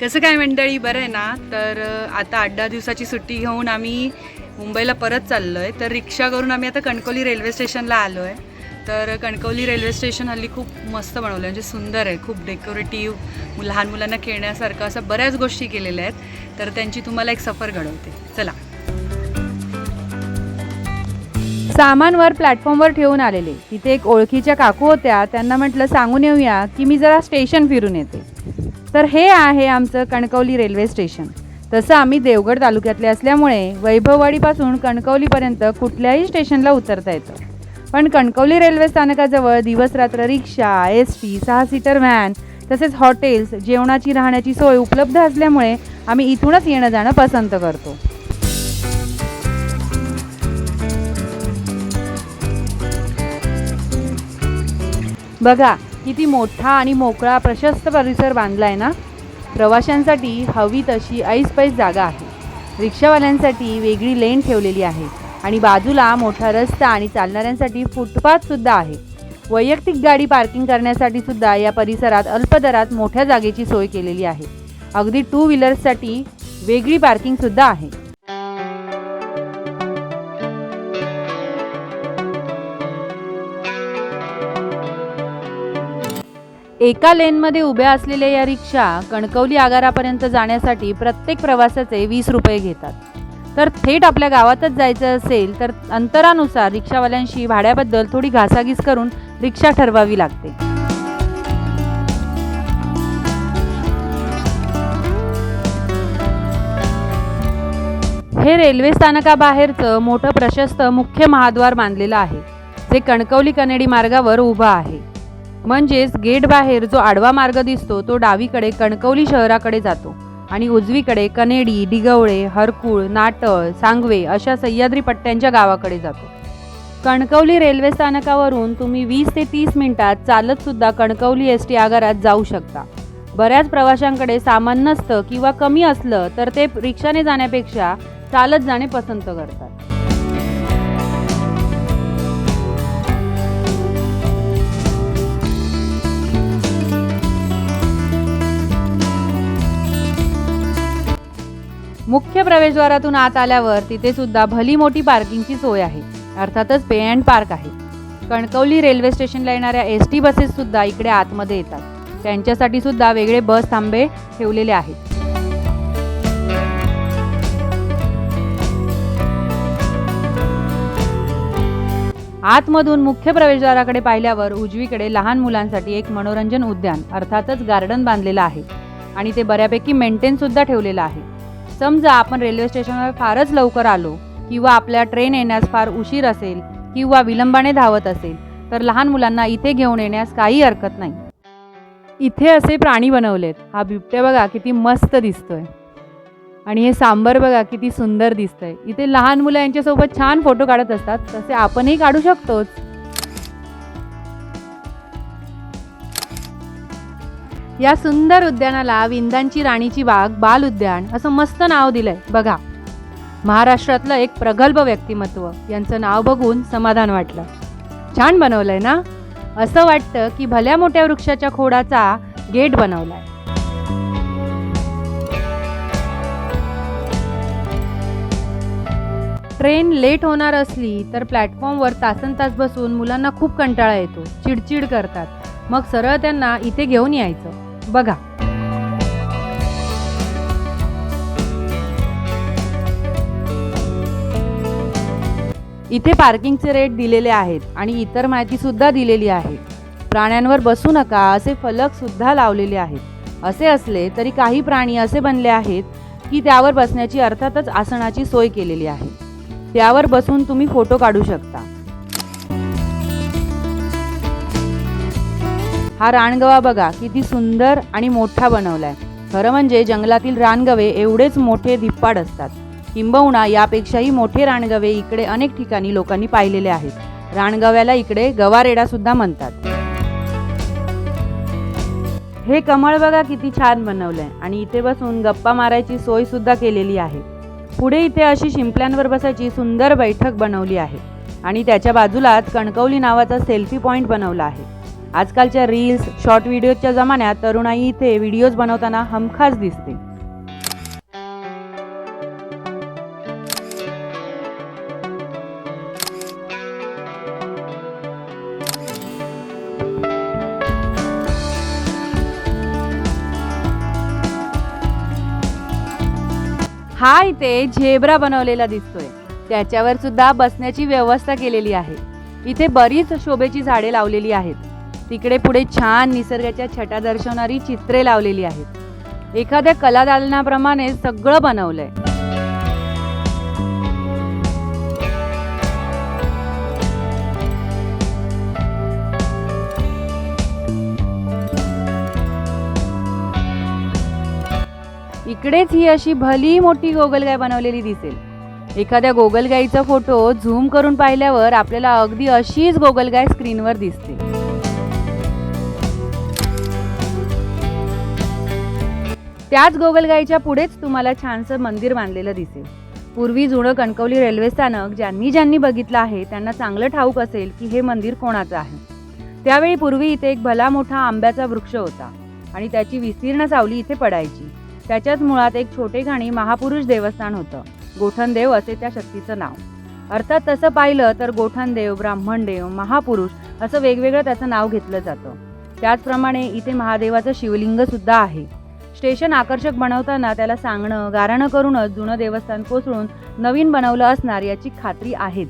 कसं काय मंडळी? बरं आहे ना? तर आता आठ दहा दिवसाची सुट्टी घेऊन आम्ही मुंबईला परत चाललो आहे तर रिक्षा करून आम्ही आता कणकवली रेल्वे स्टेशनला आलो आहे तर कणकवली रेल्वे स्टेशन हल्ली खूप मस्त बनवलं आहे म्हणजे सुंदर आहे. खूप डेकोरेटिव्ह लहान मुलांना खेळण्यासारखं असं बऱ्याच गोष्टी केलेल्या आहेत. तर त्यांची तुम्हाला एक सफर घडवते. चला. सामानवर प्लॅटफॉर्मवर ठेवून आलेले. तिथे एक ओळखीच्या काकू होत्या. त्यांना म्हटलं सांगून येऊया की मी जरा स्टेशन फिरून येते. तर हे आहे आमचं कणकवली रेल्वे स्टेशन. तसं आम्ही देवगड तालुक्यातले असल्यामुळे वैभववाडीपासून कणकवलीपर्यंत कुठल्याही स्टेशनला उतरता येतं. पण कणकवली रेल्वे स्थानकाजवळ दिवसरात्र रिक्षा एस टी सहा सीटर व्हॅन तसेच हॉटेल्स जेवणाची राहण्याची सोय उपलब्ध असल्यामुळे आम्ही इथूनच येणं जाणं पसंत करतो. बघा किती मोठा आणि मोकळा प्रशस्त परिसर बांधला आहे ना? प्रवाशांसाठी हवी तशी ऐसपैस जागा आहे. रिक्षावाल्यांसाठी वेगळी लेन ठेवलेली आहे आणि बाजूला मोठा रस्ता आणि चालणाऱ्यांसाठी फुटपाथसुद्धा आहे. वैयक्तिक गाडी पार्किंग करण्यासाठी सुद्धा या परिसरात अल्प दरात मोठ्या जागेची सोय केलेली आहे. अगदी टू व्हीलर्ससाठी वेगळी पार्किंगसुद्धा आहे. एका लेनमध्ये उभ्या असलेल्या या रिक्षा कणकवली आगारापर्यंत जाण्यासाठी प्रत्येक प्रवासाचे वीस रुपये घेतात. तर थेट आपल्या गावातच जायचं असेल तर अंतरानुसार रिक्षावाल्यांशी भाड्याबद्दल थोडी घासाघीस करून रिक्षा ठरवावी लागते. हे रेल्वे स्थानकाबाहेरचं मोठं प्रशस्त मुख्य महाद्वार बांधलेलं आहे जे कणकवली कनेडी मार्गावर उभं आहे. म्हणजेच गेट बाहेर जो आडवा मार्ग दिसतो तो डावीकडे कणकवली शहराकडे जातो आणि उजवीकडे कनेडी डिगवळे हरकुळ नाटळ सांगवे अशा सह्याद्री पट्ट्यांच्या गावाकडे जातो. कणकवली रेल्वे स्थानकावरून तुम्ही वीस ते तीस मिनिटात चालत सुद्धा कणकवली एस टी आगारात जाऊ शकता. बऱ्याच प्रवाशांकडे सामान नसतं किंवा कमी असलं तर ते रिक्षाने जाण्यापेक्षा चालत जाणे पसंत करतात. मुख्य प्रवेशद्वारातून आत आल्यावर तिथे सुद्धा भली मोठी पार्किंगची सोय आहे. अर्थातच पे अँड पार्क आहे. कणकवली रेल्वे स्टेशनला येणाऱ्या एस टी बसेस सुद्धा इकडे आतमध्ये येतात. त्यांच्यासाठी सुद्धा वेगळे बस थांबे ठेवलेले आहेत. आतमधून मुख्य प्रवेशद्वाराकडे पाहिल्यावर उजवीकडे लहान मुलांसाठी एक मनोरंजन उद्यान अर्थातच गार्डन बांधलेलं आहे. आणि ते बऱ्यापैकी मेंटेन सुद्धा ठेवलेलं आहे. समजा आपण रेल्वे स्टेशनवर फारच लवकर आलो किंवा आपल्या ट्रेन येण्यास फार उशीर असेल किंवा विलंबाने धावत असेल तर लहान मुलांना इथे घेऊन येण्यास काही हरकत नाही. इथे असे प्राणी बनवलेत. हा बिबट्या बघा किती मस्त दिसतोय. आणि हे सांबर बघा किती सुंदर दिसतंय. इथे लहान मुलं यांच्यासोबत छान फोटो काढत असतात. तसे आपणही काढू शकतोच. या सुंदर उद्यानाला विंदांची राणीची बाग बाल उद्यान असं मस्त नाव दिलंय. बघा. महाराष्ट्रातलं एक प्रगल्भ व्यक्तिमत्व. यांचं नाव बघून समाधान वाटलं. छान बनवलंय ना? असं वाटतं की भल्या मोठ्या वृक्षाच्या खोडाचा गेट बनवलाय. ट्रेन लेट होणार असली तर प्लॅटफॉर्मवर तासन तास बसून मुलांना खूप कंटाळा येतो. चिडचिड करतात. मग सरळ त्यांना इथे घेऊन यायचं. बघा. इथे पार्किंगचे रेट दिलेले आहेत आणि इतर माहिती सुद्धा दिलेली आहे. प्राण्यांवर बसू नका असे फलक सुद्धा लावलेले आहेत. असे असले तरी काही प्राणी असे बनले आहेत की त्यावर बसण्याची अर्थातच आसनाची सोय केलेली आहे. त्यावर बसून तुम्ही फोटो काढू शकता. हा रानगवा बघा किती सुंदर आणि मोठा बनवलाय. खरं म्हणजे जंगलातील रानगवे एवढेच मोठे धिप्पाड असतात. किंबहुना यापेक्षाही मोठे रानगवे इकडे अनेक ठिकाणी लोकांनी पाहिलेले आहेत. रानगव्याला इकडे गवारेडा सुद्धा म्हणतात. हे कमळ बघा किती छान बनवलंय आणि इथे बसून गप्पा मारायची सोय सुद्धा केलेली आहे. पुढे इथे अशी शिंपल्यांवर बसायची सुंदर बैठक बनवली आहे आणि त्याच्या बाजूलाच कणकवली नावाचा सेल्फी पॉईंट बनवला आहे. आजकालच्या रील्स शॉर्ट व्हिडिओच्या जमान्यात तरुणाई इथे व्हिडिओज बनवताना हमखास दिसते. हा इथे झेब्रा बनवलेला दिसतोय. त्याच्यावर सुद्धा बसण्याची व्यवस्था केलेली आहे. इथे बरीच शोभेची झाडे लावलेली आहेत. तिकडे पुढे छान निसर्गाच्या छटा दर्शवणारी चित्रे लावलेली आहेत. एखाद्या कलादालनाप्रमाणे सगळं बनवलंय. इकडेच ही अशी भली मोठी गोगलगाय बनवलेली दिसेल. एखाद्या गोगलगाईचा फोटो झूम करून पाहिल्यावर आपल्याला अगदी अशीच गोगलगाय स्क्रीनवर दिसते. त्याच गोगलगाईच्या पुढेच तुम्हाला छानसं मंदिर बांधलेलं दिसेल. पूर्वी जुनं कणकवली रेल्वे स्थानक ज्यांनी ज्यांनी बघितलं आहे त्यांना चांगलं ठाऊक असेल की हे मंदिर कोणाचं आहे. त्यावेळी पूर्वी इथे एक भला मोठा आंब्याचा वृक्ष होता आणि त्याची विस्तीर्ण सावली इथे पडायची. त्याच्याच मुळात एक छोटे खाणी महापुरुष देवस्थान होतं. गोठणदेव असे त्या शक्तीचं नाव. अर्थात तसं पाहिलं तर गोठणदेव ब्राह्मणदेव महापुरुष असं वेगवेगळं त्याचं नाव घेतलं जातं. त्याचप्रमाणे इथे महादेवाचं शिवलिंग सुद्धा आहे. स्टेशन आकर्षक बनवताना त्याला सांगणं गारणं करूनच जुनं देवस्थान कोसळून नवीन बनवलं असणार याची खात्री आहेच.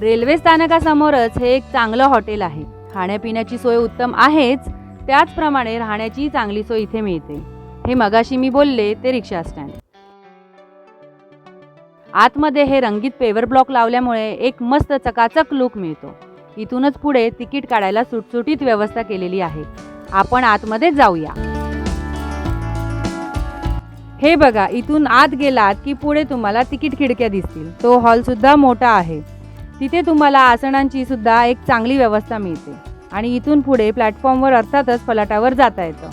रेल्वे स्थानकासमोरच हे एक चांगलं हॉटेल आहे. खाण्यापिण्याची सोय उत्तम आहेच त्याचप्रमाणे राहण्याची चांगली सोय इथे मिळते. हे मगाशी मी बोलले ते रिक्षा स्टँड. आतमध्ये हे रंगीत पेवर ब्लॉक लावल्यामुळे एक मस्त चकाचक लुक मिळतो. इथूनच पुढे तिकीट काढायला सुटसुटीत व्यवस्था केलेली आहे. आपण आतमध्ये जाऊया. हे बघा इथून आत गेलात की पुढे तुम्हाला तिकीट खिडक्या दिसतील. तो हॉलसुद्धा मोठा आहे. तिथे तुम्हाला आसनांची सुद्धा एक चांगली व्यवस्था मिळते. आणि इथून पुढे प्लॅटफॉर्मवर अर्थातच फलाटावर जाता येतं.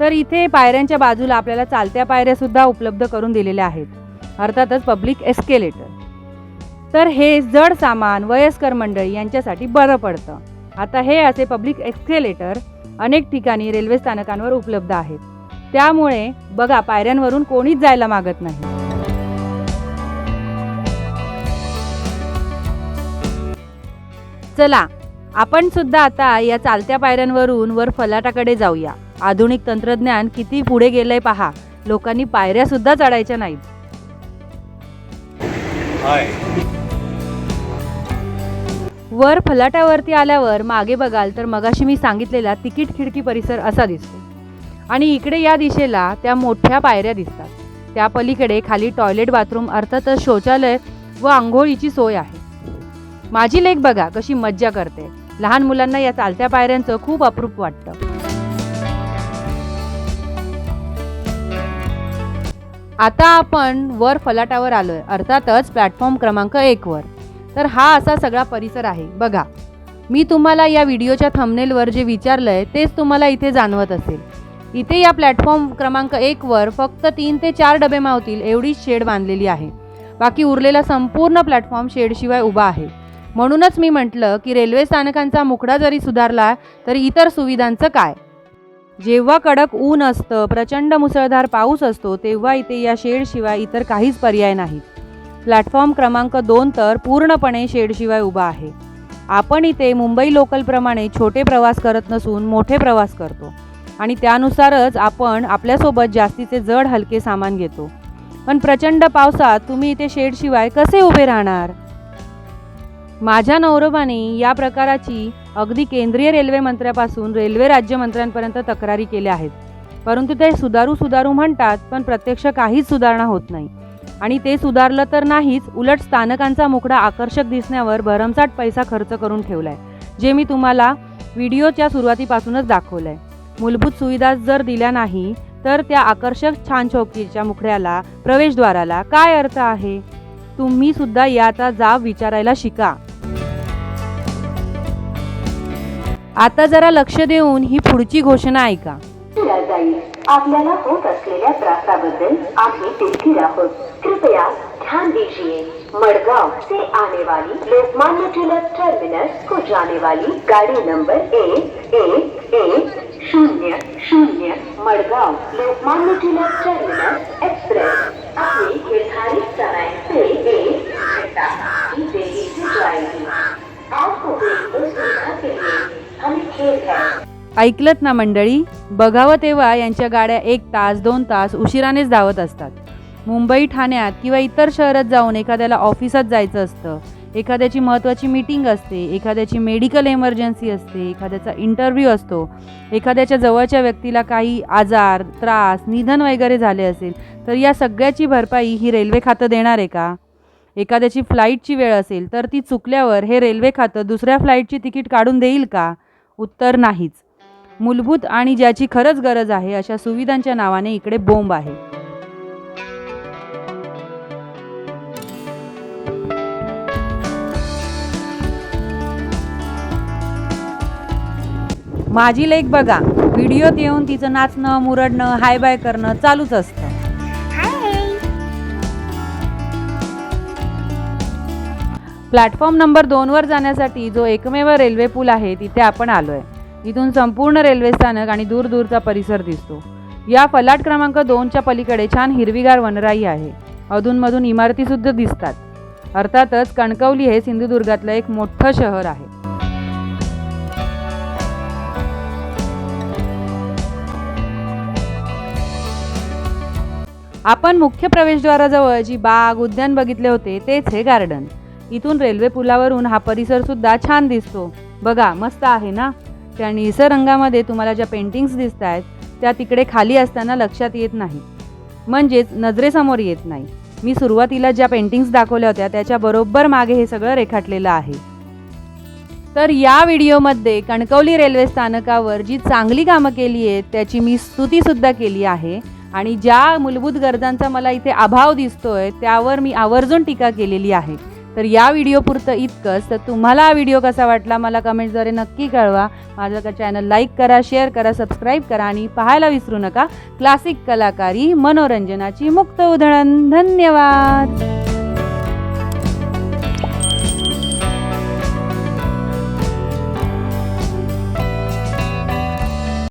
तर इथे पायऱ्यांच्या बाजूला आपल्याला चालत्या पायऱ्यासुद्धा उपलब्ध करून दिलेल्या आहेत. अर्थातच पब्लिक एस्केलेटर तर हे जड सामान वयस्कर मंडळी यांच्यासाठी बरं पडतं. आता हे असे पब्लिक एस्केलेटर अनेक ठिकाणी रेल्वे स्थानकांवर उपलब्ध आहेत. त्यामुळे बघा पायऱ्यांवरून कोणीच जायला मागत नाही. चला आपण सुद्धा आता या चालत्या पायऱ्यांवरून वर फलाटाकडे जाऊया. आधुनिक तंत्रज्ञान किती पुढे गेलंय पहा. लोकांनी पायऱ्या सुद्धा चढायच्या नाहीत. वर फलाटावरती आल्यावर मागे बघाल तर मगाशी मी सांगितलेला तिकीट खिडकी परिसर असा दिसतो. आणि इकडे या दिशेला त्या मोठ्या पायऱ्या दिसतात. त्या पलीकडे खाली टॉयलेट बाथरूम अर्थातच शौचालय व आंघोळीची सोय आहे. माझी लेख बघा कशी मज्जा करते. लहान मुलांना या चालत्या पायऱ्यांचं खूप अप्रूप वाटतं. आता आपण वर फलाटावर आलोय अर्थातच प्लॅटफॉर्म क्रमांक एक वर. तर हा असा सगळा परिसर आहे. बघा मी तुम्हाला या व्हिडिओच्या थंबनेलवर जे विचारलंय तेच तुम्हाला इथे जाणवत असेल. इथे या प्लॅटफॉर्म क्रमांक एक वर फक्त तीन ते चार डबे मावतील एवढीच शेड बांधलेली आहे. बाकी उरलेला संपूर्ण प्लॅटफॉर्म शेडशिवाय उभा आहे. म्हणूनच मी म्हटलं की रेल्वे स्थानकांचा मुखडा जरी सुधारला तरी इतर सुविधांचं काय? जेव्हा कडक ऊन असतं प्रचंड मुसळधार पाऊस असतो तेव्हा इथे या शेडशिवाय इतर काहीच पर्याय नाहीत. प्लॅटफॉर्म क्रमांक दोन तर पूर्णपणे शेडशिवाय उभा आहे. आपण इथे मुंबई लोकलप्रमाणे छोटे प्रवास करत नसून मोठे प्रवास करतो आणि त्यानुसारच आपण आपल्यासोबत जास्तीचे जड हलके सामान घेतो. पण प्रचंड पावसात तुम्ही इथे शेडशिवाय कसे उभे राहणार? माझ्या नवरोबाने या प्रकाराची अगदी केंद्रीय रेल्वे मंत्र्यापासून रेल्वे राज्यमंत्र्यांपर्यंत तक्रारी केल्या आहेत. परंतु ते सुधारू सुधारू म्हणतात पण प्रत्यक्ष काहीच सुधारणा होत नाही. आणि ते सुधारलं तर नाहीच उलट स्थानकांचा मुखडा आकर्षक दिसण्यावर भरमसाट पैसा खर्च करून ठेवलाय जे मी तुम्हाला व्हिडिओच्या सुरुवातीपासूनच दाखवलंय. मूलभूत सुविधा जर दिल्या नाही तर त्या आकर्षक छान चौकीच्या मुखड्याला प्रवेशद्वाराला काय अर्थ आहे? तुम्ही सुद्धा याचा जाब विचारायला शिका. आता जरा लक्ष देऊन ही पुढची घोषणा ऐका. जाईल आपल्याला होत असलेल्या त्रासाबद्दल आम्ही दिलगीर आहोत. कृपया ध्यान दीजिए. मडगांव से आने वाली लोकमान्य टिलक टर्मिनस को जाने वाली गाड़ी नंबर एक एक एक शून्य शून्य मडगांव लोकमान्य टिलक टर्मिनस एक्सप्रेस. अपने निर्धारित समय से एक घंटा की देरी से जाएगी आपको देरी को सुविधा के लिए हमें खेद है ऐकलत ना मंडळी? बघावं तेव्हा यांच्या गाड्या एक तास दोन तास उशिरानेच धावत असतात. मुंबई ठाण्यात किंवा इतर शहरात जाऊन एखाद्याला ऑफिसात जायचं असतं. एखाद्याची महत्त्वाची मीटिंग असते एखाद्याची मेडिकल एमर्जन्सी असते एखाद्याचा इंटरव्ह्यू असतो एखाद्याच्या जवळच्या व्यक्तीला काही आजार त्रास निधन वगैरे झाले असेल तर या सगळ्याची भरपाई ही रेल्वे खातं देणार आहे का? एखाद्याची फ्लाईटची वेळ असेल तर ती चुकल्यावर हे रेल्वे खातं दुसऱ्या फ्लाईटची तिकीट काढून देईल का? उत्तर नाहीच. मूलभूत आणि ज्याची खरंच गरज आहे अशा सुविधांच्या नावाने इकडे बोंब आहे. माझी लेख बघा. व्हिडिओत येऊन तिचं नाचणं मुरडणं हाय बाय करणं चालूच असतं. प्लॅटफॉर्म नंबर दोनवर जाण्यासाठी जो एकमेव रेल्वे पूल आहे तिथे आपण आलो आहे इथून संपूर्ण रेल्वे स्थानक आणि दूरदूरचा परिसर दिसतो. या फलाट क्रमांक दोनच्या पलीकडे छान हिरवीगार वनराई आहे. अधूनमधून इमारतीसुद्धा दिसतात. अर्थातच कणकवली हे सिंधुदुर्गातलं एक मोठं शहर आहे. आपण मुख्य प्रवेशद्वाराजवळ जी बाग उद्यान बघितले होते तेच हे गार्डन. इथून रेल्वे पुलावरून हा परिसर सुद्धा छान दिसतो. बघा मस्त आहे ना? त्या निळसर रंगामध्ये तुम्हाला ज्या पेंटिंग्स दिसत आहेत त्या तिकडे खाली असताना लक्षात येत नाही. म्हणजेच नजरेसमोर येत नाही. मी सुरुवातीला ज्या पेंटिंग्स दाखवल्या होत्या त्याच्या बरोबर मागे हे सगळं रेखाटलेलं आहे. तर या व्हिडिओमध्ये कणकवली रेल्वे स्थानकावर जी चांगली कामं केली आहेत त्याची मी स्तुतीसुद्धा केली आहे. आणि ज्या मूलभूत गरजांचा मला इथे अभाव दिसतोय त्यावर मी आवर्जून टीका केलेली आहे. तर या व्हिडिओपुरतं इतकंच. तर तुम्हाला हा व्हिडिओ कसा वाटला मला कमेंट्सद्वारे नक्की कळवा. माझं चॅनल लाईक करा शेअर करा सबस्क्राईब करा आणि पाहायला विसरू नका. क्लासिक कलाकारी मनोरंजनाची मुक्त उधळण. धन्यवाद!